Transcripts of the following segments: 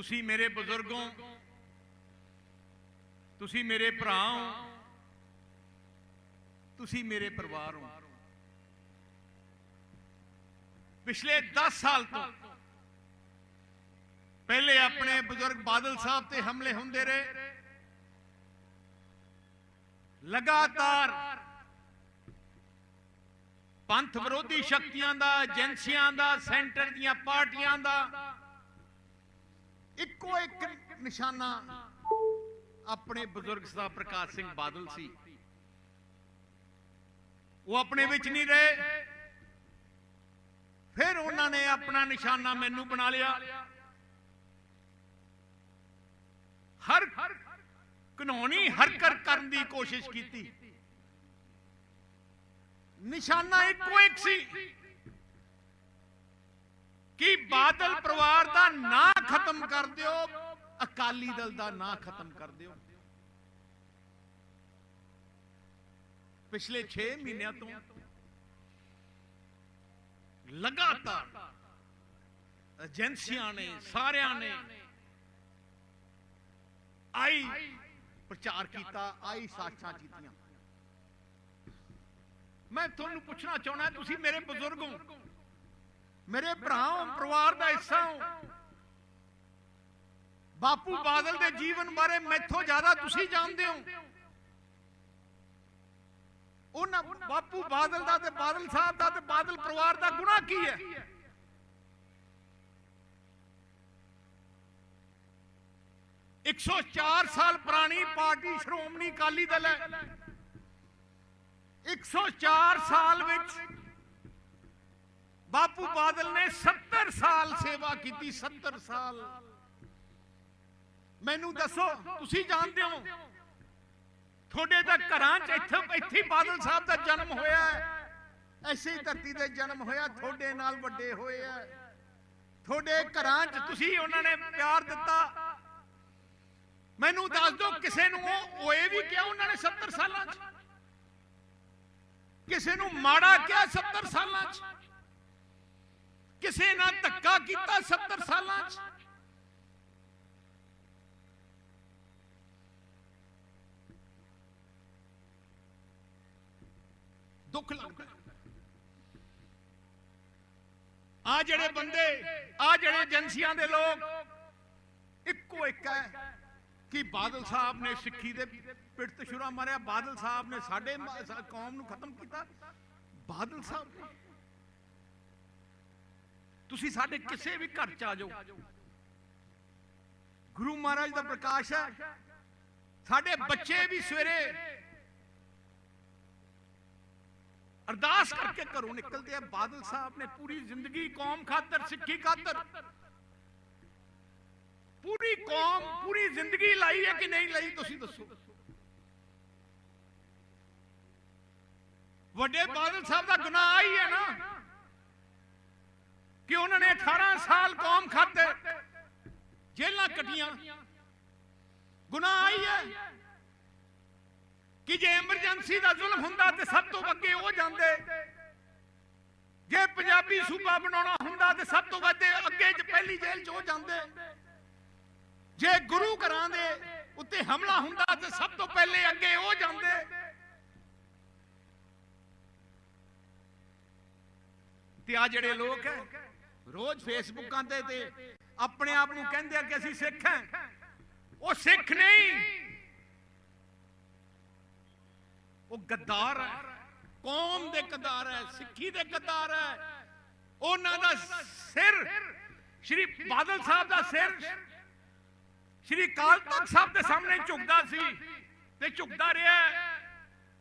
ਤੁਸੀਂ ਮੇਰੇ ਬਜ਼ੁਰਗੋਂ, ਤੁਸੀਂ ਮੇਰੇ ਭਰਾ ਹੋ ਤੁਸੀਂ ਮੇਰੇ ਪਰਿਵਾਰ। ਹੋ ਪਿਛਲੇ 10 ਸਾਲ ਤੋਂ ਪਹਿਲੇ ਆਪਣੇ ਬਜ਼ੁਰਗ ਬਾਦਲ ਸਾਹਿਬ ਤੇ ਹਮਲੇ ਹੁੰਦੇ ਰਹੇ। ਲਗਾਤਾਰ ਪੰਥ ਵਿਰੋਧੀ ਸ਼ਕਤੀਆਂ ਦਾ, ਏਜੰਸੀਆਂ ਦਾ, ਸੈਂਟਰ ਦੀਆਂ ਪਾਰਟੀਆਂ ਦਾ ਇੱਕੋ ਇੱਕ ਨਿਸ਼ਾਨਾ ਆਪਣੇ ਬਜ਼ੁਰਗ ਸਾਹਿਬ ਪ੍ਰਕਾਸ਼ ਸਿੰਘ ਬਾਦਲ ਸੀ। ਉਹ ਆਪਣੇ ਵਿੱਚ ਨਹੀਂ ਰਹੇ। ਫਿਰ ਉਹਨਾਂ ਨੇ ਆਪਣਾ ਨਿਸ਼ਾਨਾ ਮੈਨੂੰ ਬਣਾ ਲਿਆ। ਹਰ ਕਾਨੂੰਨੀ ਹਰਕਤ ਕਰਨ ਦੀ ਕੋਸ਼ਿਸ਼ ਕੀਤੀ। ਨਿਸ਼ਾਨਾ ਇੱਕੋ ਇੱਕ ਸੀ। ਕਿ ਬਾਦਲ ਪਰਿਵਾਰ ਦਾ ਨਾਂ ਖਤਮ ਕਰ ਦਿਓ? ਅਕਾਲੀ ਦਲ ਦਾ ਨਾਂ ਖਤਮ ਕਰ ਦਿਓ। ਪਿਛਲੇ 6 ਮਹੀਨਿਆਂ ਤੋਂ ਲਗਾਤਾਰ ਏਜੰਸੀਆਂ ਨੇ, ਸਾਰਿਆਂ ਨੇ ਆਈ ਪ੍ਰਚਾਰ ਕੀਤਾ, ਆਈ ਸਾਖਾਂ ਕੀਤੀਆਂ। ਮੈਂ ਤੁਹਾਨੂੰ ਪੁੱਛਣਾ ਚਾਹੁੰਦਾ, ਤੁਸੀਂ ਮੇਰੇ ਬਜ਼ੁਰਗ ਹੋ। ਮੇਰੇ ਭਰਾ ਪਰਿਵਾਰ ਦਾ ਹਿੱਸਾ ਹੋ ਬਾਪੂ ਬਾਦਲ ਦੇ ਜੀਵਨ ਬਾਰੇ ਮੈਥੋਂ ਜ਼ਿਆਦਾ ਤੁਸੀਂ ਜਾਣਦੇ ਹੋ। ਉਹਨਾਂ ਬਾਪੂ ਬਾਦਲ ਦਾ ਤੇ ਬਾਦਲ ਸਾਹਿਬ ਦਾ ਤੇ ਬਾਦਲ ਪਰਿਵਾਰ ਦਾ ਗੁਨਾਹ ਕੀ ਹੈ? ਇੱਕ ਸੌ ਚਾਰ ਸਾਲ ਪੁਰਾਣੀ ਪਾਰਟੀ ਸ਼੍ਰੋਮਣੀ ਅਕਾਲੀ ਦਲ ਹੈ। 104 ਸਾਲ ਵਿੱਚ ਬਾਪੂ ਬਾਦਲ ਨੇ 70 ਸਾਲ ਸੇਵਾ ਕੀਤੀ 70 ਸਾਲ। ਮੈਨੂੰ ਦੱਸੋ, ਤੁਸੀਂ ਜਾਣਦੇ ਹੋ? ਤੁਹਾਡੇ ਤਾਂ ਘਰਾਂ 'ਚ ਇੱਥੇ ਇੱਥੇ ਬਾਦਲ ਸਾਹਿਬ ਦਾ ਜਨਮ ਹੋਇਆ ਹੈ। ਐਸੀ ਧਰਤੀ ਤੇ ਜਨਮ ਹੋਇਆ, ਤੁਹਾਡੇ ਨਾਲ ਵੱਡੇ ਹੋਏ ਆ। ਤੁਹਾਡੇ ਘਰਾਂ 'ਚ ਤੁਸੀਂ ਉਹਨਾਂ ਨੇ ਪਿਆਰ ਦਿੱਤਾ। ਮੈਨੂੰ ਦੱਸ ਦਿਓ, ਕਿਸੇ ਨੂੰ ਉਹ ਹੋਏ ਵੀ ਕਿਹਾ ਉਹਨਾਂ ਨੇ 70 ਸਾਲਾਂ 'ਚ? ਕਿਸੇ ਨੂੰ ਮਾੜਾ ਕਿਹਾ 70 ਸਾਲਾਂ 'ਚ? ਕਿਸੇ ਨਾਲ ਧੱਕਾ ਕੀਤਾ 70 ਸਾਲਾਂ 'ਚ? ਦੁੱਖ ਲੱਗਦਾ। ਆ ਜਿਹੜੇ ਬੰਦੇ, ਆ ਜਿਹੜੇ ਏਜੰਸੀਆਂ ਦੇ ਲੋਕ, ਇੱਕੋ ਇੱਕ ਹੈ ਕਿ ਬਾਦਲ ਸਾਹਿਬ ਨੇ ਸਿੱਖੀ ਦੇ ਪਿੱਠ ਤੇ ਛੁਰਾ ਮਾਰਿਆ। ਬਾਦਲ ਸਾਹਿਬ ਨੇ ਸਾਡੇ ਕੌਮ ਨੂੰ ਖਤਮ ਕੀਤਾ। ਬਾਦਲ ਸਾਹਿਬ ਤੁਸੀਂ ਸਾਡੇ ਕਿਸੇ ਵੀ ਘਰ ਚ ਆ ਜਾਓ। ਗੁਰੂ ਮਹਾਰਾਜ ਦਾ ਪ੍ਰਕਾਸ਼ ਹੈ। ਸਾਡੇ ਬੱਚੇ ਵੀ ਸਵੇਰੇ ਅਰਦਾਸ ਕਰਕੇ ਘਰੋਂ ਨਿਕਲਦੇ ਆ। ਬਾਦਲ ਸਾਹਿਬ ਨੇ ਪੂਰੀ ਜ਼ਿੰਦਗੀ ਕੌਮ ਖਾਤਰ, ਸਿੱਖੀ ਖਾਤਰ, ਪੂਰੀ ਕੌਮ, ਪੂਰੀ ਜ਼ਿੰਦਗੀ ਲਾਈ ਹੈ ਕਿ ਨਹੀਂ ਲਾਈ, ਤੁਸੀਂ ਦੱਸੋ। ਵੱਡੇ ਬਾਦਲ ਸਾਹਿਬ ਦਾ ਗੁਨਾਹ ਹੀ ਹੈ ਨਾ। ਕਿ ਉਹਨਾਂ ਨੇ 18 ਸਾਲ ਕੌਮ ਖਾਤੇ ਜੇਲਾਂ ਕੱਟੀਆਂ। ਗੁਨਾਹ ਆਈ ਹੈ ਕਿ ਜੇ ਐਮਰਜੈਂਸੀ ਦਾ ਜ਼ੁਲਮ ਹੁੰਦਾ ਤੇ ਸਭ ਤੋਂ ਅੱਗੇ ਉਹ ਜਾਂਦੇ। ਜੇ ਪੰਜਾਬੀ ਸੂਬਾ ਬਣਾਉਣਾ ਹੁੰਦਾ ਤੇ ਸਭ ਤੋਂ ਵੱਧ ਅੱਗੇ ਚ ਪਹਿਲੀ ਜੇਲ੍ਹ ਚ ਉਹ ਜਾਂਦੇ। ਜੇ ਗੁਰੂ ਘਰਾਂ ਦੇ ਉੱਤੇ ਹਮਲਾ ਹੁੰਦਾ ਤੇ ਸਭ ਤੋਂ ਪਹਿਲੇ ਅੱਗੇ ਉਹ ਜਾਂਦੇ। ਤੇ ਆ ਜਿਹੜੇ ਲੋਕ ਹੈ ਰੋਜ਼ ਫੇਸਬੁੱਕਾਂ ਤੇ ਤੇ ਆਪਣੇ ਆਪ ਨੂੰ ਕਹਿੰਦੇ ਆ ਕਿ ਅਸੀਂ ਸਿੱਖ ਹਾਂ। ਉਹ ਸਿੱਖ ਨਹੀਂ। ਉਹ ਗੱਦਾਰ ਹੈ। ਕੌਮ ਦੇ ਗੱਦਾਰ ਹੈ, ਸਿੱਖੀ ਦੇ ਗੱਦਾਰ ਹੈ। ਉਹਨਾਂ ਦਾ ਸਿਰ ਸ਼੍ਰੀ ਬਾਦਲ ਸਾਹਿਬ ਦਾ ਸਿਰ ਸ਼੍ਰੀ ਕਾਲ ਤਖਤ ਸਾਹਿਬ ਦੇ ਸਾਹਮਣੇ ਝੁਕਦਾ ਸੀ ਤੇ ਝੁਕਦਾ ਰਿਹਾ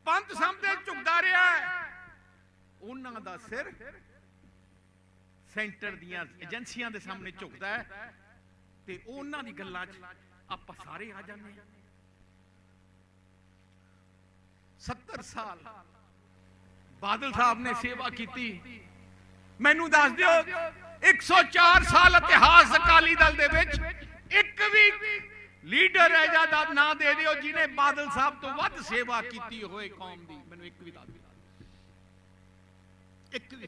ਪੰਥ ਸਾਹਮਣੇ ਝੁਕਦਾ ਰਿਹਾ ਉਹਨਾਂ ਦਾ ਸਿਰ ਸੈਂਟਰ ਦੀਆਂ ਏਜੰਸੀਆਂ ਦੇ ਸਾਹਮਣੇ ਝੁਕਦਾ ਹੈ ਤੇ ਉਹਨਾਂ ਦੀ ਗੱਲਾਂ 'ਚ ਆਪਾਂ ਸਾਰੇ ਆ ਜਾਂਦੇ ਹਾਂ। 70 ਸਾਲ ਬਾਦਲ ਸਾਹਿਬ ਨੇ ਸੇਵਾ ਕੀਤੀ। ਮੈਨੂੰ ਦੱਸ ਦਿਓ 104 ਸਾਲ ਇਤਿਹਾਸ ਅਕਾਲੀ ਦਲ ਦੇ ਵਿੱਚ ਇੱਕ ਵੀ ਲੀਡਰ ਹੈ ਦਾ ਨਾਂ ਦੇ ਦਿਓ ਜਿਨੇ ਬਾਦਲ ਸਾਹਿਬ ਤੋਂ ਵੱਧ ਸੇਵਾ ਕੀਤੀ ਹੋਏ ਕੌਮ ਦੀ। ਮੈਨੂੰ ਇੱਕ ਵੀ ਦੱਸ ਦਿਓ। ਇੱਕ ਵੀ।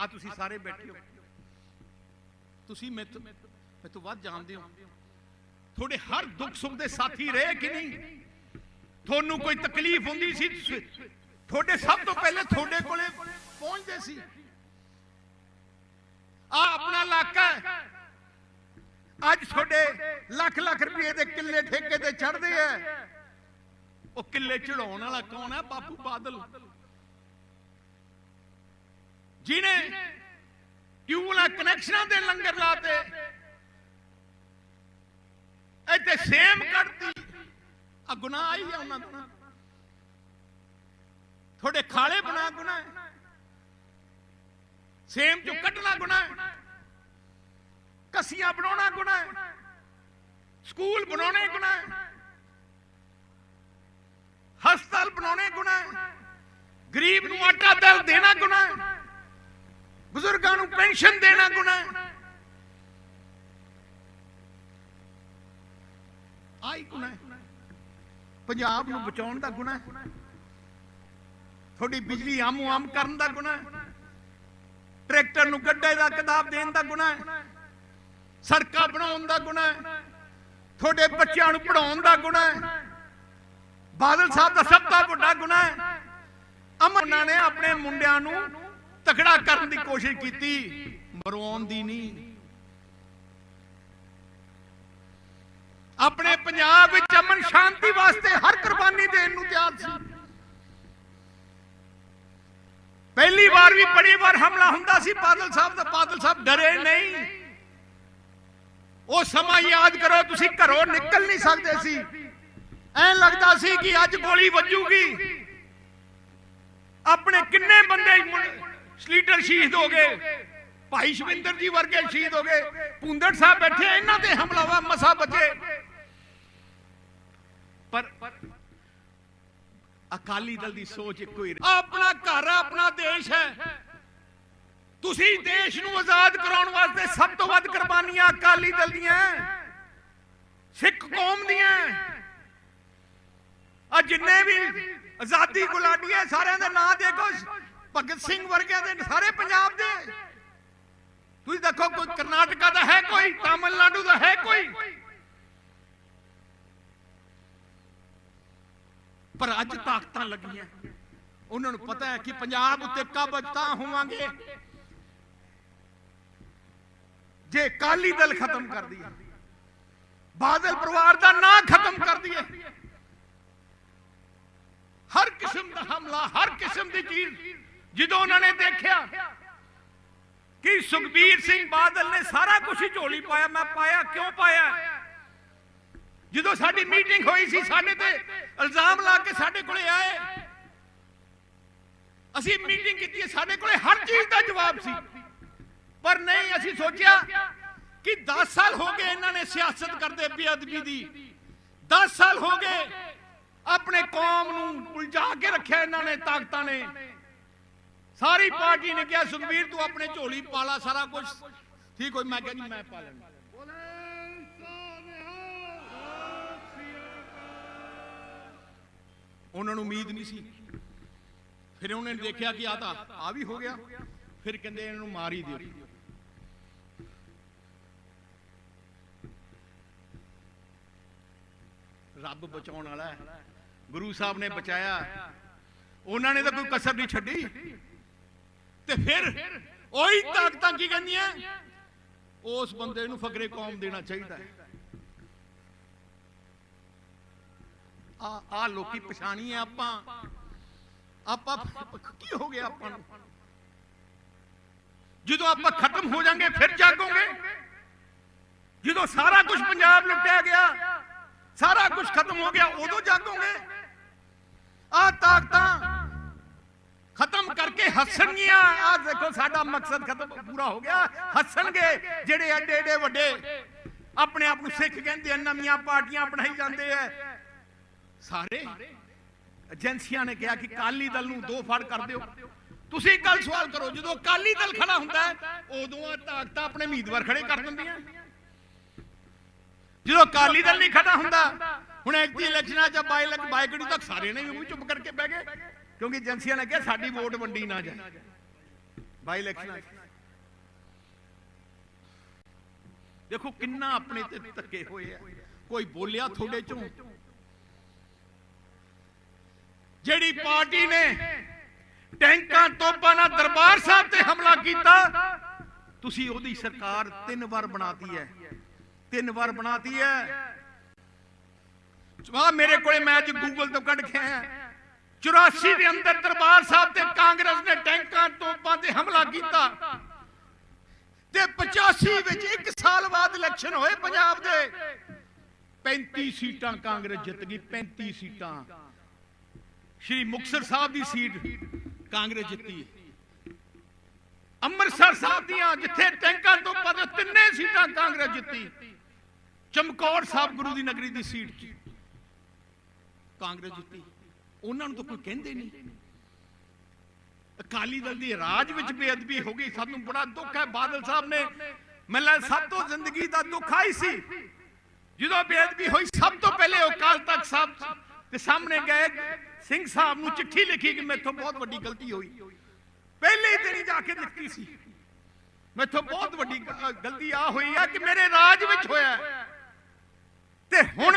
ਆ ਤੁਸੀਂ ਸਾਰੇ ਬੈਠੇ ਹੋ। ਤੁਸੀਂ ਮੇਰੇ ਤੋਂ ਤੋਂ ਵੱਧ ਜਾਣਦੇ ਹੋ। ਤੁਹਾਡੇ ਹਰ ਦੁੱਖ ਸੁੱਖ ਦੇ ਸਾਥੀ ਰਹੇ ਕਿ ਨਹੀਂ? ਤੁਹਾਨੂੰ ਕੋਈ ਤਕਲੀਫ ਹੁੰਦੀ ਸੀ? ਤੁਹਾਡੇ ਸਭ ਤੋਂ ਪਹਿਲੇ ਤੁਹਾਡੇ ਕੋਲੇ ਪਹੁੰਚਦੇ ਸੀ। ਆ ਆਪਣਾ ਇਲਾਕਾ ਅੱਜ ਤੁਹਾਡੇ ਲੱਖ ਲੱਖ ਰੁਪਏ ਦੇ ਕਿੱਲੇ ਠੇਕੇ ਤੇ ਚੜਦੇ ਆ ਉਹ ਕਿੱਲੇ ਚੜਾਉਣ ਵਾਲਾ ਕੌਣ ਹੈ? ਬਾਪੂ ਬਾਦਲ। ਜਿਨੇ ਟਿਊਬਲਾ ਕਨੈਕਸ਼ਨਾਂ ਦੇ ਲੰਗਰ ਲਾਤੇ, ਇੱਥੇ ਸੇਮ ਕੱਢਤੀ। ਆ ਗੁਨਾਹ ਹੀ ਆ ਉਹਨਾਂ ਦਾ ਤੁਹਾਡੇ ਖਾਲੇ ਬਣਾ ਗੁਨਾਹ ਸੇਮ ਚੋਂ ਕੱਢਣਾ ਗੁਨਾਹ ਹੈ। ਕਸੀਆਂ ਬਣਾਉਣਾ ਗੁਨਾਹ ਸਕੂਲ ਬਣਾਉਣੇ ਗੁਨਾਹ ਹਸਪਤਾਲ ਬਣਾਉਣੇ ਗੁਨਾਹ ਗਰੀਬ ਨੂੰ ਆਟਾ ਦਾਲ ਦੇਣਾ ਗੁਨਾਹ ਹੈ। ਬਜ਼ੁਰਗਾਂ ਨੂੰ ਪੈਨਸ਼ਨ ਦੇਣਾ ਗੁਨਾਹ ਹੈ। ਆਈ ਗੁਨਾਹ ਪੰਜਾਬ ਨੂੰ ਬਚਾਉਣ ਦਾ ਗੁਨਾਹ ਹੈ। ਤੁਹਾਡੀ ਬਿਜਲੀ ਆਮੂ ਆਮ ਕਰਨ ਦਾ ਗੁਨਾਹ ਹੈ। ਟਰੈਕਟਰ ਨੂੰ ਗੱਡੇ ਦਾ ਕਿਤਾਬ ਦੇਣ ਦਾ ਗੁਨਾਹ ਹੈ। ਸੜਕਾਂ ਬਣਾਉਣ ਦਾ ਗੁਨਾਹ ਹੈ। ਤੁਹਾਡੇ ਬੱਚਿਆਂ ਨੂੰ ਪੜਾਉਣ ਦਾ ਗੁਨਾਹ ਹੈ। ਬਾਦਲ ਸਾਹਿਬ ਦਾ ਸਭ ਤੋਂ ਵੱਡਾ ਗੁਨਾਹ ਹੈ। ਅਮਰਨਾ ਨੇ ਆਪਣੇ ਮੁੰਡਿਆਂ ਨੂੰ ਤਕੜਾ ਕਰਨ ਦੀ ਕੋਸ਼ਿਸ਼ ਕੀਤੀ ਮਰਵਾਉਣ ਦੀ ਨਹੀਂ। ਆਪਣੇ ਪੰਜਾਬ ਵਿੱਚ ਅਮਨ ਸ਼ਾਂਤੀ ਵਾਸਤੇ ਹਰ ਕੁਰਬਾਨੀ ਦੇਣ ਨੂੰ ਤਿਆਰ ਸੀ। ਪਹਿਲੀ ਵਾਰ ਵੀ ਬੜੀ ਵਾਰ ਹਮਲਾ ਹੁੰਦਾ ਸੀ, ਬਾਦਲ ਸਾਹਿਬ ਦਾ, ਬਾਦਲ ਸਾਹਿਬ ਡਰੇ ਨਹੀਂ। ਉਹ ਸਮਾਂ ਯਾਦ ਕਰੋ, ਤੁਸੀਂ ਘਰੋਂ ਨਿਕਲ ਨਹੀਂ ਸਕਦੇ ਸੀ। ਐਂ ਲੱਗਦਾ ਸੀ ਕਿ ਅੱਜ ਗੋਲੀ ਵੱਜੂਗੀ। ਆਪਣੇ ਕਿੰਨੇ ਬੰਦੇ ਸਲੀਡਰ ਸ਼ਹੀਦ ਹੋ ਗਏ। ਭਾਈ ਸ਼ਵਿੰਦਰ ਜੀ ਵਰਗੇ ਸ਼ਹੀਦ ਹੋ ਗਏ। ਪੁੰਦੜ ਸਾਹਿਬ ਬੈਠੇ, ਇਹਨਾਂ ਤੇ ਹਮਲਾਵਾ ਮਸਾ ਬਚੇ। ਪਰ ਅਕਾਲੀ ਦਲ ਦੀ ਸੋਚ ਇੱਕੋ ਹੀ ਆਪਣਾ ਘਰ ਆਪਣਾ ਦੇਸ਼ ਹੈ। ਤੁਸੀਂ ਦੇਸ਼ ਨੂੰ ਆਜ਼ਾਦ ਕਰਾਉਣ ਵਾਸਤੇ ਸਭ ਤੋਂ ਵੱਧ ਕੁਰਬਾਨੀਆਂ ਅਕਾਲੀ ਦਲ ਦੀਆਂ ਸਿੱਖ ਕੌਮ ਦੀਆਂ ਆ ਜਿੰਨੇ ਵੀ ਆਜ਼ਾਦੀ ਗੁਲਾਟੀ ਸਾਰਿਆਂ ਦੇ ਨਾਂ ਦੇਖੋ। ਭਗਤ ਸਿੰਘ ਵਰਗਿਆਂ ਦੇ ਸਾਰੇ ਪੰਜਾਬ ਦੇ। ਤੁਸੀਂ ਦੇਖੋ, ਕੋਈ ਕਰਨਾਟਕਾ ਦਾ ਹੈ ਕੋਈ, ਤਾਮਿਲਨਾਡੂ ਦਾ ਹੈ ਕੋਈ। ਪਰ ਅੱਜ ਤਾਕਤਾਂ ਲੱਗੀਆਂ। ਉਹਨਾਂ ਨੂੰ ਪਤਾ ਹੈ ਕਿ ਪੰਜਾਬ ਉੱਤੇ ਕਾਬਜ ਤਾਂ ਹੋਵਾਂਗੇ। ਜੇ ਕਾਲੀ ਦਲ ਖਤਮ ਕਰ ਦਈਏ, ਬਾਦਲ ਪਰਿਵਾਰ ਦਾ ਨਾਂ ਖਤਮ ਕਰ ਦਈਏ, ਹਰ ਕਿਸਮ ਦਾ ਹਮਲਾ, ਹਰ ਕਿਸਮ ਦੀ ਚੀਜ਼ ਜਦੋਂ ਉਹਨਾਂ ਨੇ ਦੇਖਿਆ ਕਿ ਸੁਖਬੀਰ ਸਿੰਘ ਬਾਦਲ ਨੇ ਸਾਰਾ ਕੁਝ ਹੀ ਝੋਲੀ ਪਾਇਆ, ਮੈਂ ਪਾਇਆ, ਕਿਉਂ ਪਾਇਆ? ਜਦੋਂ ਸਾਡੀ ਮੀਟਿੰਗ ਹੋਈ ਸੀ, ਸਾਡੇ ਤੇ ਇਲਜ਼ਾਮ ਲਾ ਕੇ ਸਾਡੇ ਕੋਲੇ ਆਏ। ਅਸੀਂ ਮੀਟਿੰਗ ਕੀਤੀ ਸਾਡੇ ਕੋਲੇ ਹਰ ਚੀਜ਼ ਦਾ ਜਵਾਬ ਸੀ। ਪਰ ਨਹੀਂ, ਅਸੀਂ ਸੋਚਿਆ ਕਿ 10 ਸਾਲ ਹੋ ਗਏ ਇਹਨਾਂ ਨੇ ਸਿਆਸਤ ਕਰਦੇ ਬੇਅਦਬੀ ਦੀ। 10 ਸਾਲ ਹੋ ਗਏ, ਆਪਣੇ ਕੌਮ ਨੂੰ ਉਲਝਾ ਕੇ ਰੱਖਿਆ ਇਹਨਾਂ ਨੇ, ਤਾਕਤਾਂ ਨੇ। ਸਾਰੀ ਪਾਰਟੀ ਨੇ ਕਿਹਾ, ਸੁਖਬੀਰ, ਤੂੰ ਆਪਣੇ ਝੋਲੀ ਪਾਲਾ ਸਾਰਾ ਕੁਝ ਠੀਕ ਹੋਈ, ਮੈਂ ਕਹਿੰਦੀ ਮੈਂ ਪਾ ਲੈਣਾ ਉਹਨਾਂ ਨੂੰ ਉਮੀਦ ਨਹੀਂ ਸੀ। ਫਿਰ ਉਹਨੇ ਦੇਖਿਆ ਕਿ ਆ ਤਾਂ ਆ ਵੀ ਹੋ ਗਿਆ। ਫਿਰ ਕਹਿੰਦੇ ਇਹਨਾਂ ਨੂੰ ਮਾਰ ਹੀ ਦਿਓ। ਰੱਬ ਬਚਾਉਣ ਵਾਲਾ ਹੈ। ਗੁਰੂ ਸਾਹਿਬ ਨੇ ਬਚਾਇਆ। ਉਹਨਾਂ ਨੇ ਤਾਂ ਕੋਈ ਕਸਰ ਨਹੀਂ ਛੱਡੀ। ਤੇ ਫਿਰ ਉਹੀ ਤਾਕਤਾਂ ਕੀ ਕਹਿੰਦੀਆਂ? ਉਸ ਬੰਦੇ ਨੂੰ ਫਕਰੇ ਕੌਮ ਦੇਣਾ ਚਾਹੀਦਾ ਹੈ। ਆ ਆ ਲੋਕੀ ਪਛਾਣੀ ਆ ਆਪਾਂ ਆਪਾਂ ਕੀ ਹੋ ਗਿਆ ਆਪਾਂ ਨੂੰ? ਜਦੋਂ ਆਪਾਂ ਖਤਮ ਹੋ ਜਾਾਂਗੇ, ਫਿਰ ਜਾਗੋਗੇ। ਜਦੋਂ ਸਾਰਾ ਕੁਝ ਪੰਜਾਬ ਲੁੱਟਿਆ ਗਿਆ, ਸਾਰਾ ਕੁਝ ਖਤਮ ਹੋ ਗਿਆ, ਉਦੋਂ ਜਾਗੋਗੇ। ਆ ਤਾਕਤਾਂ ਖਤਮ ਹੱਸਣਗੀਆਂ। ਆ ਦੇਖੋ, ਸਾਡਾ ਮਕਸਦ ਖਤਮ ਪੂਰਾ ਹੋ ਗਿਆ। ਹੱਸਣਗੇ, ਜਿਹੜੇ ਐਡੇ ਐਡੇ ਵੱਡੇ ਆਪਣੇ ਆਪ ਨੂੰ ਸਿੱਖ ਕਹਿੰਦੇ ਆ, ਨਵੀਆਂ ਪਾਰਟੀਆਂ ਬਣਾਈ ਜਾਂਦੇ ਆ। ਸਾਰੇ ਏਜੰਸੀਆਂ ਨੇ ਕਿਹਾ ਕਿ ਕਾਲੀ ਦਲ ਨੂੰ ਦੋ ਫੜ ਕਰ ਦਿਓ। ਤੁਸੀਂ ਇੱਕ ਗੱਲ ਸਵਾਲ ਕਰੋ, ਜਦੋਂ ਕਾਲੀ ਦਲ ਖੜਾ ਹੁੰਦਾ ਉਦੋਂ ਆ ਤਾਕਤਾਂ ਆਪਣੇ ਉਮੀਦਵਾਰ ਖੜੇ ਕਰ ਦਿੰਦੀਆਂ। ਜਦੋਂ ਕਾਲੀ ਦਲ ਨਹੀਂ ਖੜਾ ਹੁੰਦਾ, ਹੁਣ ਐਕਟੀ ਇਲੈਕਸ਼ਨਾਂ ਚ ਬਾਈ ਲੱਖ ਬਾਈਕੜੀ ਤੱਕ ਸਾਰੇ ਨੇ ਵੀ ਮੂੰਹ ਚੁੱਪ ਕਰਕੇ ਬਹਿ ਗਏ। ਕਿਉਂਕਿ ਏਜੰਸੀਆਂ ਨੇ ਕਿਹਾ ਸਾਡੀ ਵੋਟ ਵੰਡੀ ਨਾ ਜਾਏ। ਬਾਈ ਇਲੈਕਸ਼ਨ ਦੇਖੋ ਕਿੰਨਾ ਆਪਣੇ ਤੇ ਧੱਕੇ ਹੋਏ ਆ। ਕੋਈ ਬੋਲਿਆ ਤੁਹਾਡੇ ਚੋਂ? ਜਿਹੜੀ ਪਾਰਟੀ ਨੇ ਟੈਂਕਾਂ ਤੋਪਾਂ ਨਾਲ ਦਰਬਾਰ ਸਾਹਿਬ ਤੇ ਹਮਲਾ ਕੀਤਾ, ਤੁਸੀਂ ਉਹਦੀ ਸਰਕਾਰ ਤਿੰਨ ਵਾਰ ਬਣਾਤੀ ਹੈ। ਤਿੰਨ ਵਾਰ ਬਣਾਤੀ ਹੈ। ਵਾਹ ਮੇਰੇ ਕੋਲੇ ਮੈਂ ਅੱਜ ਗੂਗਲ ਤੋਂ ਕੱਢ ਕੇ ਆਇਆ। 84 ਦੇ ਅੰਦਰ ਦਰਬਾਰ ਸਾਹਿਬ ਤੇ ਕਾਂਗਰਸ ਨੇ ਟੈਂਕਾਂ ਤੋਪਾਂ ਤੇ ਹਮਲਾ ਕੀਤਾ। ਤੇ 85 ਵਿੱਚ ਇੱਕ ਸਾਲ ਬਾਅਦ ਇਲੈਕਸ਼ਨ ਹੋਏ ਪੰਜਾਬ ਦੇ। 35 ਸੀਟਾਂ ਕਾਂਗਰਸ ਜਿੱਤ ਗਈ 35 ਸੀਟਾਂ। ਸ਼੍ਰੀ ਮੁਕਤਸਰ ਸਾਹਿਬ ਦੀ ਸੀਟ ਕਾਂਗਰਸ ਜਿੱਤੀ। ਅੰਮ੍ਰਿਤਸਰ ਸਾਹਿਬ ਦੀਆਂ ਜਿੱਥੇ ਟੈਂਕਾਂ ਤੋਂ ਪਦ ਤਿੰਨੇ ਸੀਟਾਂ ਕਾਂਗਰਸ ਜਿੱਤੀ। ਚਮਕੌਰ ਸਾਹਿਬ ਗੁਰੂ ਦੀ ਨਗਰੀ ਦੀ ਸੀਟ ਕਾਂਗਰਸ ਜਿੱਤੀ। ਉਹਨਾਂ ਨੂੰ ਤਾਂ ਕੋਈ ਕਹਿੰਦੇ ਨਹੀਂ। ਅਕਾਲੀ ਦਲ ਦੀ ਰਾਜ ਵਿੱਚ ਬੇਅਦਬੀ ਹੋ ਗਈ, ਸਾਨੂੰ ਬੜਾ ਦੁੱਖ ਹੈ। ਬਾਦਲ ਸਾਹਿਬ ਨੇ ਮੈਨੂੰ ਸਭ ਤੋਂ ਜ਼ਿੰਦਗੀ ਦਾ ਦੁੱਖ ਆਈ ਸੀ। ਜਦੋਂ ਬੇਅਦਬੀ ਹੋਈ, ਸਭ ਤੋਂ ਪਹਿਲੇ ਉਹ ਅਕਾਲ ਤਖਤ ਸਾਹਿਬ ਦੇ ਸਾਹਮਣੇ ਗਏ। ਸਿੰਘ ਸਾਹਿਬ ਨੂੰ ਚਿੱਠੀ ਲਿਖੀ ਕਿ ਮੈਥੋਂ ਬਹੁਤ ਵੱਡੀ ਗਲਤੀ ਹੋਈ। ਪਹਿਲੇ ਹੀ ਦਿਨ ਹੀ ਜਾ ਕੇ ਦਿੱਤੀ ਸੀ, ਮੈਥੋਂ ਬਹੁਤ ਵੱਡੀ ਗਲਤੀ ਆ ਹੋਈ ਆ ਕਿ ਮੇਰੇ ਰਾਜ ਵਿੱਚ ਹੋਇਆ ਤੇ ਹੁਣ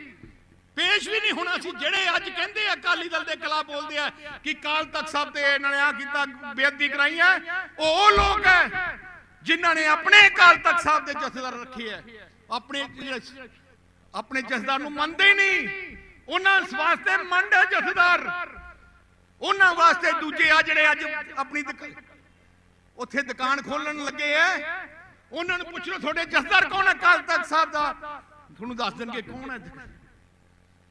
ਪੇਸ਼ ਵੀ ਨਹੀਂ ਹੋਣਾ ਸੀ। ਜਿਹੜੇ ਅੱਜ ਕਹਿੰਦੇ ਆ, ਅਕਾਲੀ ਦਲ ਦੇ ਖਿਲਾਫ ਬੋਲਦੇ ਆ ਕਿ ਕਾਲ ਤਖਤ ਸਾਹਿਬ ਤੇ ਇਹਨਾਂ ਨੇ ਆ ਕੀਤਾ ਬੇਅਦਬੀ ਕਰਾਈ ਹੈ, ਉਹ ਲੋਕ ਹੈ ਜਿਨ੍ਹਾਂ ਨੇ ਆਪਣੇ ਅਕਾਲ ਤਖਤ ਸਾਹਿਬ ਦੇ ਜਥੇਦਾਰ ਰੱਖੇ ਹੈ। ਆਪਣੇ ਆਪਣੇ ਜਥੇਦਾਰ ਨੂੰ ਮੰਨਦੇ ਹੀ ਨਹੀਂ। ਉਹਨਾਂ ਵਾਸਤੇ ਮੰਡ ਜਥੇਦਾਰ। ਉਹਨਾਂ ਵਾਸਤੇ ਦੂਜੇ ਆ ਜਿਹੜੇ ਅੱਜ ਆਪਣੀ ਉੱਥੇ ਦੁਕਾਨ ਖੋਲਣ ਲੱਗੇ ਐ ਉਹਨਾਂ ਨੂੰ ਪੁੱਛ ਲਓ, ਤੁਹਾਡੇ ਜਥੇਦਾਰ ਕੌਣ ਹੈ? ਅਕਾਲ ਤਖਤ ਸਾਹਿਬ ਦਾ। ਤੁਹਾਨੂੰ ਦੱਸ ਦੇਣਗੇ ਕੌਣ ਹੈ?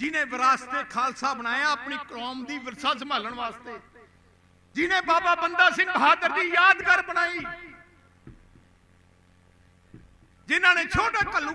ਜਿਨੇ ਵਿਰਾਸਤੇ ਖਾਲਸਾ ਬਣਾਇਆ, ਆਪਣੀ ਕੌਮ ਦੀ ਵਿਰਸਾ ਸੰਭਾਲਣ ਵਾਸਤੇ। ਜਿਨੇ ਬਾਬਾ ਬੰਦਾ ਸਿੰਘ ਬਹਾਦਰ ਦੀ ਯਾਦਗਾਰ ਬਣਾਈ। ਜਿਨ੍ਹਾਂ ਨੇ ਛੋਟਾ ਘੱਲੂ